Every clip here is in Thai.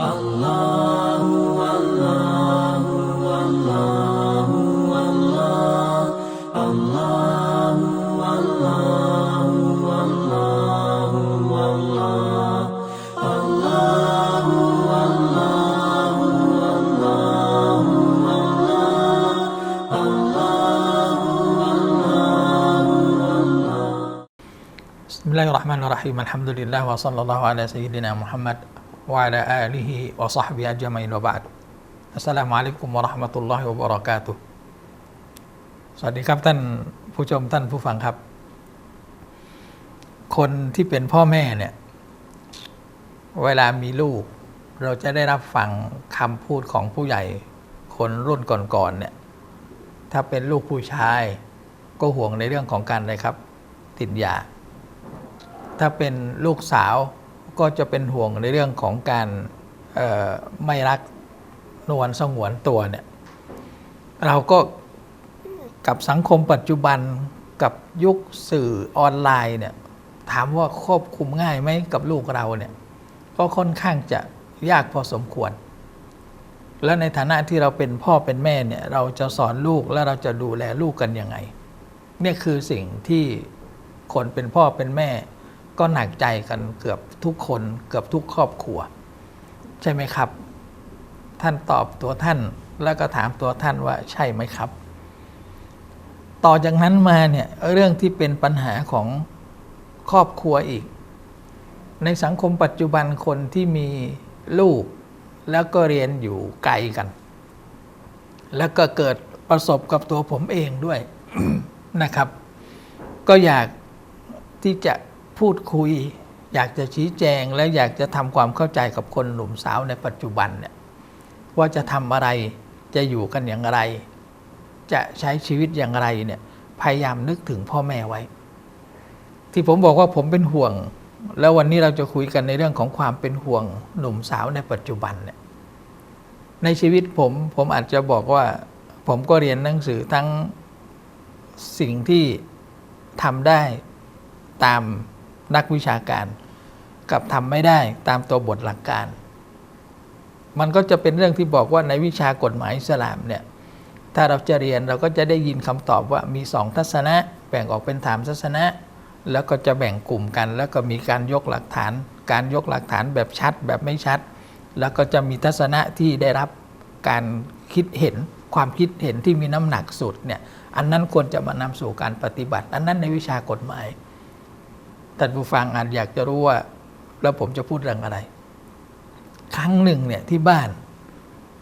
الله الله الله والله الله الله والله الله الله الله الله الله الله والله الله بسم الله الرحمن الرحيم الحمد لله وصلى الله على سيدنا محمد وعلى آله وصحبه أجمعين وبعد السلام عليكم ورحمة الله وبركاته สวัสดีครับท่านผู้ชมท่านผู้ฟังครับ คนที่เป็นพ่อแม่เนี่ย เวลามีลูก เราจะได้รับฟังคำพูดของผู้ใหญ่ คนรุ่นก่อนๆเนี่ย ถ้าเป็นลูกผู้ชาย ก็ห่วงในเรื่องของการอะไรครับ ติดยา ถ้าเป็นลูกสาว ก็จะเป็นห่วงในเรื่องของการไม่รักนวลสงวนตัวเนี่ยเราก็กับสังคมปัจจุบันกับยุคสื่อออนไลน์เนี่ยถามว่าควบคุมง่ายไหมกับลูกเราเนี่ยก็ค่อนข้างจะยากพอสมควร แล้วในฐานะที่เราเป็นพ่อเป็นแม่เนี่ยเราจะสอนลูกและเราจะดูแลลูกกันยังไง เนี่ยคือสิ่งที่คนเป็นพ่อเป็นแม่ ก็หนักใจกันเกือบทุกคนเกือบทุกครอบครัว ใช่ไหมครับ ท่านตอบตัวท่านแล้วก็ถามตัวท่านว่าใช่ไหมครับ ต่อจากนั้นมาเนี่ยเรื่องที่เป็นปัญหาของครอบครัวอีก ในสังคมปัจจุบันคนที่มีลูกแล้วก็เรียนอยู่ไกลกัน แล้วก็เกิดประสบกับตัวผมเองด้วยนะครับ ก็อยากที่จะ พูดคุย อยากจะชี้แจงและอยากจะทำความเข้าใจกับคนหนุ่มสาวในปัจจุบันเนี่ยว่าจะทำอะไรจะอยู่กันอย่างไร จะใช้ชีวิตอย่างไรเนี่ยพยายามนึกถึงพ่อแม่ไว้ ที่ผมบอกว่าผมเป็นห่วง แล้ววันนี้เราจะคุยกันในเรื่องของความเป็นห่วงหนุ่มสาวในปัจจุบันเนี่ยในชีวิตผมผมอาจจะบอกว่า ผมก็เรียนหนังสือทั้งสิ่งที่ทำได้ตาม นักวิชาการกับทำไม่ได้ตามตัวบทหลักการ มันก็จะเป็นเรื่องที่บอกว่าในวิชากฎหมายอิสลามเนี่ยถ้าเราจะเรียนเราก็จะได้ยินคำตอบว่ามีสองทัศนะ แบ่งออกเป็นถามทัศนะ แล้วก็จะแบ่งกลุ่มกัน แล้วก็มีการยกหลักฐาน การยกหลักฐานแบบชัดแบบไม่ชัด แล้วก็จะมีทัศนะที่ได้รับการคิดเห็นความคิดเห็นที่มีน้ำหนักสุดเนี่ยอันนั้นควรจะมานำสู่การปฏิบัติ อันนั้นในวิชากฎหมาย ท่านผู้ฟังอาจอยากจะรู้ว่า แล้วผมจะพูดเรื่องอะไร ครั้งหนึ่งเนี่ยที่บ้าน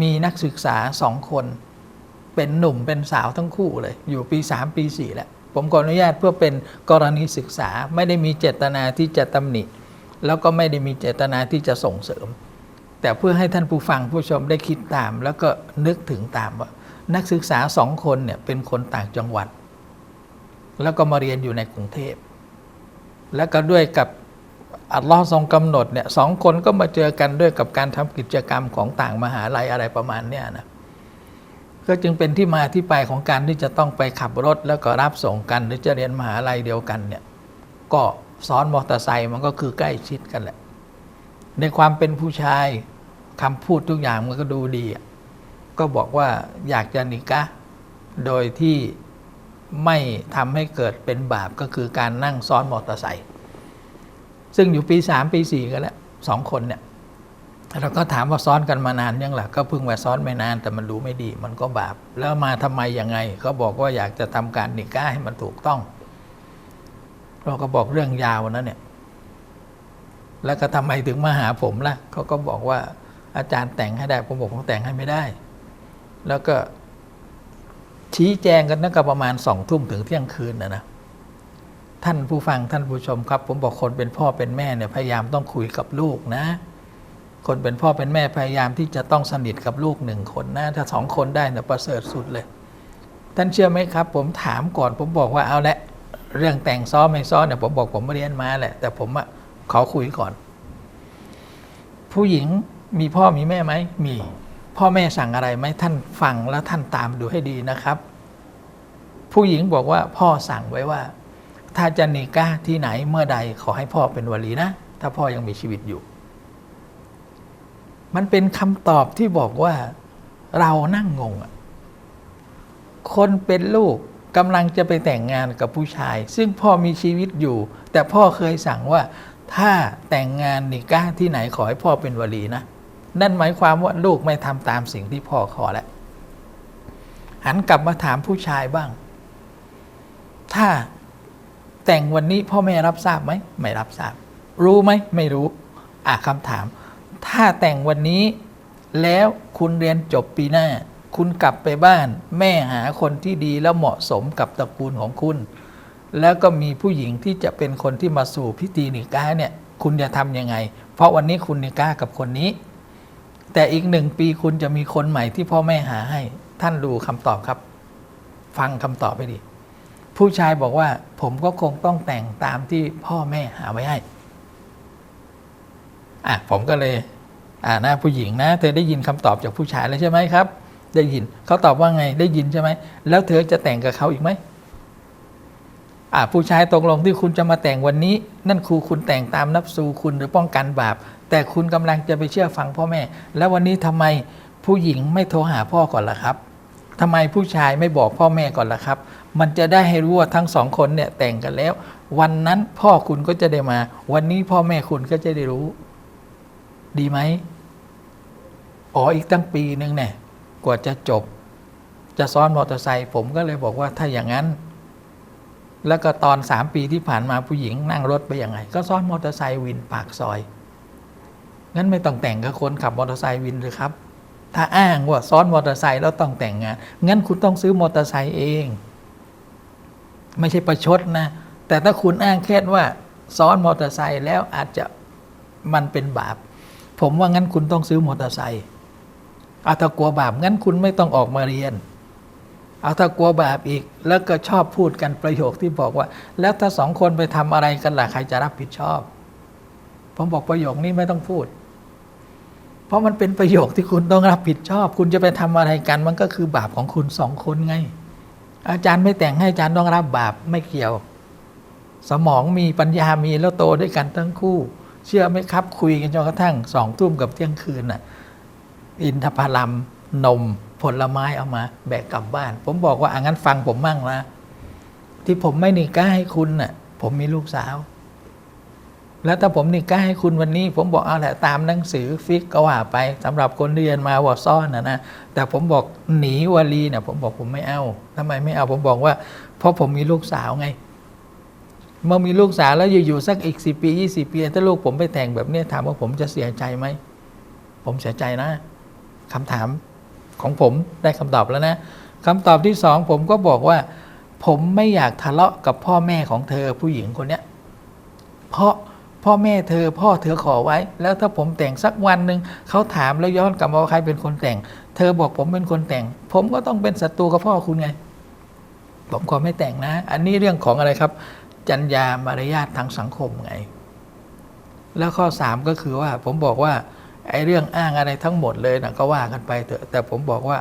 มีนักศึกษาสองคน เป็นหนุ่มเป็นสาวทั้งคู่เลย อยู่ปีสามปีสี่แล้วผมขออนุญาตเพื่อเป็นกรณีศึกษาไม่ได้มีเจตนาที่จะตำหนิ แล้วก็ไม่ได้มีเจตนาที่จะส่งเสริม แต่เพื่อให้ท่านผู้ฟังผู้ชมได้คิดตาม แล้วก็นึกถึงตามว่า นักศึกษาสองคนเนี่ยเป็นคนต่างจังหวัด แล้วก็มาเรียนอยู่ในกรุงเทพ แล้วก็ด้วยกับอัลลอฮ์ทรงกำหนดเนี่ยสองคนก็มาเจอกันด้วยกับการทำกิจกรรมของต่างมหาลัยอะไรประมาณเนี้ยนะก็จึงเป็นที่มาที่ไปของการที่จะต้องไปขับรถแล้วก็รับส่งกัน หรือจะเรียนมหาลัยเดียวกันเนี่ยก็ซ้อนมอเตอร์ไซค์มันก็คือใกล้ชิดกันแหละ ในความเป็นผู้ชายคำพูดทุกอย่างมันก็ดูดี ก็บอกว่าอยากจะนิกะโดยที่ ไม่ทำให้เกิดเป็นบาปก็คือการนั่งซ้อนมอเตอร์ไซค์ซึ่งอยู่ปีสามปีสี่กันแล้วสองคนเนี่ยเราก็ถามว่าซ้อนกันมานานยังหล่ะก็เพิ่งมาซ้อนไม่นานแต่มันดูไม่ดี มันก็บาป แล้วมาทำไมยังไงเขาบอกว่าอยากจะทำการนิกะห์ให้มันถูกต้อง เราก็บอกเรื่องยาวนะเนี่ยแล้วก็ทำไมถึงมาหาผมล่ะเขาก็บอกว่าอาจารย์แต่งให้ได้ผมบอกผมแต่งให้ไม่ได้ แล้วก็ ชี้แจงกันตั้งแต่ประมาณสองทุ่มถึงเที่ยงคืนนะนะท่านผู้ฟังท่านผู้ชมครับ ผมบอกคนเป็นพ่อเป็นแม่เนี่ยพยายามต้องคุยกับลูกนะ คนเป็นพ่อเป็นแม่พยายามที่จะต้องสนิทกับลูกหนึ่งคนนะ ถ้าสองคนได้เนี่ยประเสริฐสุดเลย ท่านเชื่อไหมครับ ผมถามก่อนผมบอกว่าเอาละเรื่องแต่งซ้อมไม่ซ้อมเนี่ยผมบอกผมเรียนมาแหละ แต่ผมอะขอคุยก่อน ผู้หญิงมีพ่อมีแม่ไหมมี พ่อแม่สั่งอะไรไหมท่านฟังแล้วท่านตามดูให้ดีนะครับ ผู้หญิงบอกว่าพ่อสั่งไว้ว่า ถ้าจะนิก้าที่ไหนเมื่อใดขอให้พ่อเป็นวลีนะ ถ้าพ่อยังมีชีวิตอยู่ มันเป็นคำตอบที่บอกว่าเรานั่งงงอะคนเป็นลูกกำลังจะไปแต่งงานกับผู้ชาย ซึ่งพ่อมีชีวิตอยู่ แต่พ่อเคยสั่งว่า ถ้าแต่งงานนิก้าที่ไหนขอให้พ่อเป็นวลีนะ นั่นหมายความว่าลูกไม่ทำตามสิ่งที่พ่อขอแล้ว หันกลับมาถามผู้ชายบ้าง ถ้าแต่งวันนี้พ่อแม่รับทราบไหม ไม่รับทราบ รู้ไหม ไม่รู้ อะคำถาม ถ้าแต่งวันนี้แล้วคุณเรียนจบปีหน้า คุณกลับไปบ้าน แม่หาคนที่ดีแล้วเหมาะสมกับตระกูลของคุณ แล้วก็มีผู้หญิงที่จะเป็นคนที่มาสู่พิธีนิก้าเนี่ย คุณจะทำยังไง เพราะวันนี้คุณนิก้ากับคนนี้ แต่อีกหนึ่งปีคุณจะมีคนใหม่ที่พ่อแม่หาให้ ท่านดูคำตอบครับ ฟังคำตอบไปดี ผู้ชายบอกว่า ผมก็คงต้องแต่งตามที่พ่อแม่หาไว้ให้ อะผมก็เลย อ่านะผู้หญิงนะ เธอได้ยินคำตอบจากผู้ชายแล้วใช่ไหมครับ ได้ยินเขาตอบว่าไงได้ยินใช่ไหม แล้วเธอจะแต่งกับเขาอีกไหมอ่าผู้ชายตกลงที่คุณจะมาแต่งวันนี้ นั่นครูคุณแต่งตามนับสูคุณหรือป้องกันบาป แต่คุณกำลังจะไปเชื่อฟังพ่อแม่ แล้ววันนี้ทำไมผู้หญิงไม่โทรหาพ่อก่อนล่ะครับทำไมผู้ชายไม่บอกพ่อแม่ก่อนล่ะครับ มันจะได้ให้รู้ว่าทั้งสองคนเนี่ยแต่งกันแล้ว วันนั้นพ่อคุณก็จะได้มา วันนี้พ่อแม่คุณก็จะได้รู้ ดีไหมอ๋ออีกตั้งปีหนึ่งเนี่ยกว่าจะจบ จะซ้อนมอเตอร์ไซค์ผมก็เลยบอกว่าถ้าอย่างนั้น แล้วก็ตอนสามปีที่ผ่านมาผู้หญิงนั่งรถไปยังไง ก็ซ้อนมอเตอร์ไซค์วินปากซอย งั้นไม่ต้องแต่งกับคนขับมอเตอร์ไซค์วินเลยครับ ถ้าอ้างว่าซ้อนมอเตอร์ไซค์แล้วต้องแต่งงาน งั้นคุณต้องซื้อมอเตอร์ไซค์เอง ไม่ใช่ประชดนะ แต่ถ้าคุณอ้างแค่ว่าซ้อนมอเตอร์ไซค์แล้วอาจจะมันเป็นบาป ผมว่างั้นคุณต้องซื้อมอเตอร์ไซค์เอาถ้ากลัวบาปงั้นคุณไม่ต้องออกมาเรียน เอาถ้ากลัวบาปอีก แล้วก็ชอบพูดกันประโยคที่บอกว่า แล้วถ้าสองคนไปทำอะไรกันล่ะใครจะรับผิดชอบ ผมบอกประโยคนี้ไม่ต้องพูด เพราะมันเป็นประโยคที่คุณต้องรับผิดชอบ คุณจะไปทำอะไรกัน มันก็คือบาปของคุณสองคนไง อาจารย์ไม่แต่งให้อาจารย์ต้องรับบาปไม่เกี่ยว สมองมีปัญญามีแล้วโตด้วยกันทั้งคู่ เชื่อไหมครับคุยกันจนกระทั่งสองทุ่มกับเที่ยงคืนน่ะ อินทผลัมนมผลไม้เอามา แบกกลับบ้าน ผมบอกว่าอะงั้นฟังผมมั่งนะที่ผมไม่นิก้าให้คุณน่ะ ผมมีลูกสาว แล้วถ้าผมนิก้าให้คุณวันนี้ ผมบอกเอาแหละตามหนังสือฟิกก็ว่าไปสำหรับคนเรียนมาว่าซ่อนนะนะแต่ผมบอกหนีวลีเนี่ยผมบอกผมไม่เอาทำไมไม่เอาผมบอกว่า เพราะผมมีลูกสาวไงเมื่อมีลูกสาวแล้วอยู่ๆสักอีกสิปียี่สิปีถ้าลูกผมไปแต่งแบบนี้ถามว่าผมจะเสียใจไหมผมเสียใจนะคำถามของผมได้คำตอบแล้วนะคำตอบที่สองผมก็บอกว่า ผมไม่อยากทะเลาะกับพ่อแม่ของเธอผู้หญิงคนเนี้ยเพราะ พ่อแม่เธอพ่อเธอขอไว้ แล้วถ้าผมแต่งสักวันหนึ่งเขาถามแล้วย้อนกลับมาว่าใครเป็นคนแต่ง เธอบอกผมเป็นคนแต่ง ผมก็ต้องเป็นศัตรูกับพ่อคุณไง ผมขอไม่แต่งนะ อันนี้เรื่องของอะไรครับจรรยามารยาททางสังคมไง แล้วข้อสามก็คือว่าผมบอกว่าไอ้เรื่องอ้างอะไรทั้งหมดเลยนะก็ว่ากันไปเถอะแต่ผมบอกว่า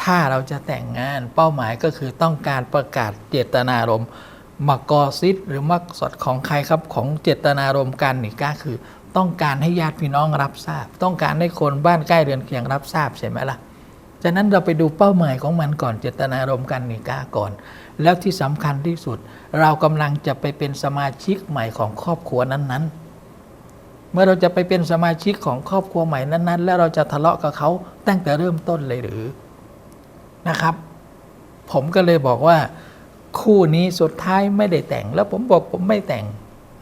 ถ้าเราจะแต่งงานเป้าหมายก็คือต้องการประกาศเจตนารมณ์ มักกอซิดหรือมักสดของใครครับของเจตนารมณ์การนี่ก็คือ ต้องการให้ญาติพี่น้องรับทราบ ต้องการให้คนบ้านใกล้เรือนเคียงรับทราบใช่ไหมล่ะฉะนั้นเราไปดูเป้าหมายของมันก่อนเจตนารมณ์การนิก้าก่อน แล้วที่สำคัญที่สุด เรากำลังจะไปเป็นสมาชิกใหม่ของครอบครัวนั้นๆเมื่อเราจะไปเป็นสมาชิกของครอบครัวใหม่นั้น ๆ แล้วเราจะทะเลาะกับเขาตั้งแต่เริ่มต้นเลยหรือนะครับ ผมก็เลยบอกว่า คู่นี้สุดท้ายไม่ได้แต่ง แล้วผมบอกผมไม่แต่ง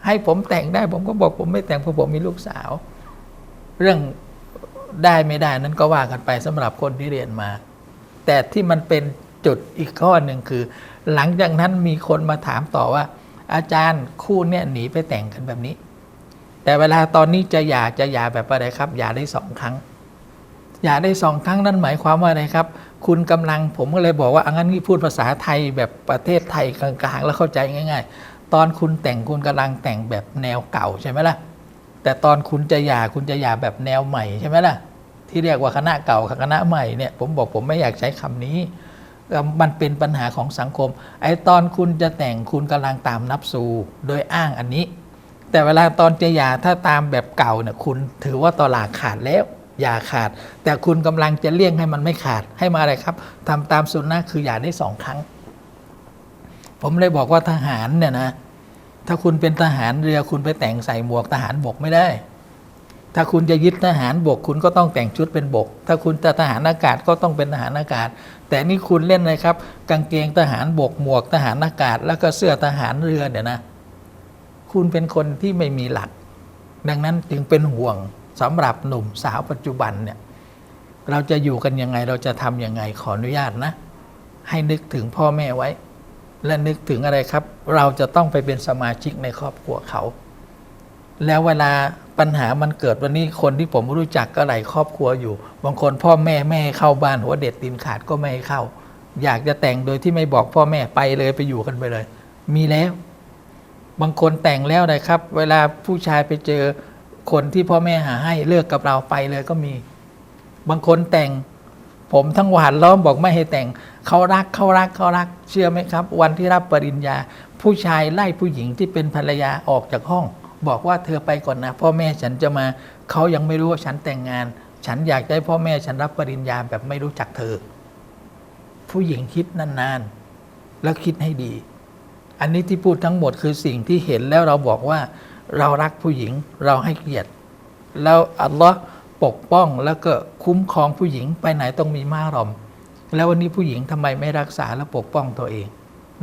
ให้ผมแต่งได้ ผมก็บอกผมไม่แต่งเพราะผมมีลูกสาว เรื่องได้ไม่ได้นั้นก็ว่ากันไปสำหรับคนที่เรียนมา แต่ที่มันเป็นจุดอีกข้อหนึ่งคือ หลังจากนั้นมีคนมาถามต่อว่า อาจารย์คู่เนี่ยหนีไปแต่งกันแบบนี้ แต่เวลาตอนนี้จะหย่าจะหย่าแบบอะไรครับหย่าได้สองครั้งหย่าได้สองครั้งนั่นหมายความว่าอะไรครับ คุณกำลังผมก็เลยบอกว่าอังั้นนี่พูดภาษาไทยแบบประเทศไทยกลางๆ แล้วเข้าใจง่าย ๆ ตอนคุณแต่งคุณกำลังแต่งแบบแนวเก่าใช่ไหมล่ะ แต่ตอนคุณจะหย่าคุณจะหย่าแบบแนวใหม่ใช่ไหมล่ะ ที่เรียกว่าคณะเก่ากับคณะใหม่เนี่ยผมบอกผมไม่อยากใช้คำนี้ มันเป็นปัญหาของสังคม ไอ้ตอนคุณจะแต่งคุณกำลังตามนับสูโดยอ้างอันนี้ แต่เวลาตอนจะหย่าถ้าตามแบบเก่าเนี่ยคุณถือว่าตลากขาดแล้ว อย่าขาด แต่คุณกำลังจะเลี่ยงให้มันไม่ขาดให้มาอะไรครับทำตามสุนนะคืออย่าได้สองครั้ง ผมเลยบอกว่าทหารเนี่ยนะ ถ้าคุณเป็นทหารเรือคุณไปแต่งใส่หมวกทหารบกไม่ได้ ถ้าคุณจะยึดทหารบก คุณก็ต้องแต่งชุดเป็นบก ถ้าคุณจะทหารอากาศก็ต้องเป็นทหารอากาศ แต่นี่คุณเล่นเลยครับ กางเกงทหารบกหมวกทหารอากาศ แล้วก็เสื้อทหารเรือเนี่ยนะ คุณเป็นคนที่ไม่มีหลัก ดังนั้นจึงเป็นห่วง สำหรับหนุ่มสาวปัจจุบันเนี่ยเราจะอยู่กันยังไงเราจะทำยังไงขออนุญาตนะ ให้นึกถึงพ่อแม่ไว้ และนึกถึงอะไรครับ เราจะต้องไปเป็นสมาชิกในครอบครัวเขา แล้วเวลาปัญหามันเกิดวันนี้คนที่ผมรู้จักก็หลายครอบครัวอยู่ บางคนพ่อแม่แม่ให้เข้าบ้านหัวเด็ดตีนขาดก็ไม่ให้เข้า อยากจะแต่งโดยที่ไม่บอกพ่อแม่ไปเลยไปอยู่กันไปเลย มีแล้ว บางคนแต่งแล้วนะครับ เวลาผู้ชายไปเจอ คนที่พ่อแม่หาให้เลิกกับเราไปเลยก็มี บางคนแต่ง ผมทั้งหวานล้อมบอกไม่ให้แต่งเขารักเขารักเขารัก เชื่อไหมครับ วันที่รับปริญญา ผู้ชายไล่ผู้หญิงที่เป็นภรรยาออกจากห้อง บอกว่าเธอไปก่อนนะ พ่อแม่ฉันจะมาเขายังไม่รู้ว่าฉันแต่งงาน ฉันอยากได้พ่อแม่ฉันรับปริญญาแบบไม่รู้จักเธอ ผู้หญิงคิดนานๆแล้วคิดให้ดี อันนี้ที่พูดทั้งหมดคือสิ่งที่เห็นแล้วเราบอกว่า เรารักผู้หญิงเราให้เกียรติ แล้วอัลลอฮ์ปกป้องแล้วก็คุ้มครองผู้หญิงไปไหนต้องมีมารอม แล้ววันนี้ผู้หญิงทำไมไม่รักษาและปกป้องตัวเอง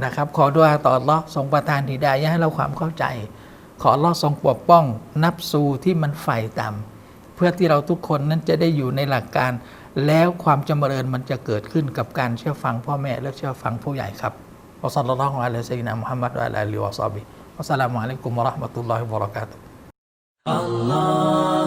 นะครับ ขอดุอาต่ออัลลอฮ์ทรงประทานฮิดายให้เราความเข้าใจ ขออัลลอฮ์ทรงปกป้อง นับสูที่มันไฟต่ำเพื่อที่เราทุกคนนั้นจะได้อยู่ในหลักการ แล้วความจำเริญมันจะเกิดขึ้นกับการเชื่อฟังพ่อแม่และเชื่อฟังผู้ใหญ่ครับอัสลลัลลอฮุอะลัยฮิวะซัลลัมมุฮัมมัดอะลาอาลิฮิวะซอบิ ฮิวัสส